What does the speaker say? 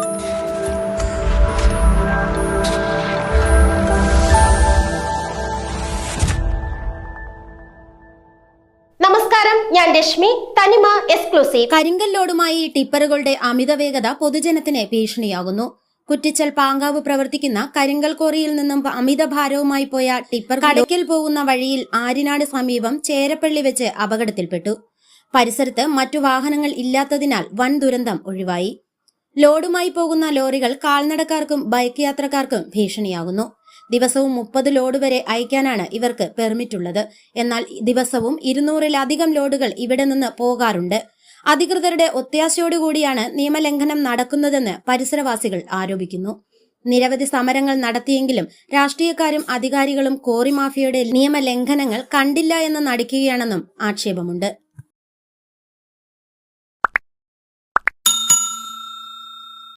നമസ്കാരം ഞാൻ തനിമ എക്സ്ക്ലൂസീവ് കരിങ്കൽ ലോഡുമായി ടിപ്പറുകളുടെ അമിത വേഗത പൊതുജനത്തിന് ഭീഷണിയാകുന്നു. കുറ്റിച്ചൽ പാങ്കാവ് പ്രവർത്തിക്കുന്ന കരിങ്കൽ കോറിയിൽ നിന്നും അമിത ഭാരവുമായി പോയ ടിപ്പർ കടയ്ക്കൽ പോകുന്ന വഴിയിൽ ആരിനാട് സമീപം ചേരപ്പള്ളി വെച്ച് അപകടത്തിൽപ്പെട്ടു. പരിസരത്ത് മറ്റു വാഹനങ്ങൾ ഇല്ലാത്തതിനാൽ വൻ ദുരന്തം ഒഴിവായി. ലോഡുമായി പോകുന്ന ലോറികൾ കാൽനടക്കാർക്കും ബൈക്ക് യാത്രക്കാർക്കും ഭീഷണിയാകുന്നു. ദിവസവും മുപ്പത് ലോഡ് വരെ അയക്കാനാണ് ഇവർക്ക് പെർമിറ്റ് ഉള്ളത് എന്നാൽ ദിവസവും ഇരുന്നൂറിലധികം ലോഡുകൾ ഇവിടെ നിന്ന് പോകാറുണ്ട്. അധികൃതരുടെ ഒത്യാശയോടുകൂടിയാണ് നിയമലംഘനം നടക്കുന്നതെന്ന് പരിസരവാസികൾ ആരോപിക്കുന്നു. നിരവധി സമരങ്ങൾ നടത്തിയെങ്കിലും രാഷ്ട്രീയക്കാരും അധികാരികളും കോറി മാഫിയയുടെ നിയമലംഘനങ്ങൾ കണ്ടില്ല എന്ന് നടിക്കുകയാണെന്നും ആക്ഷേപമുണ്ട്.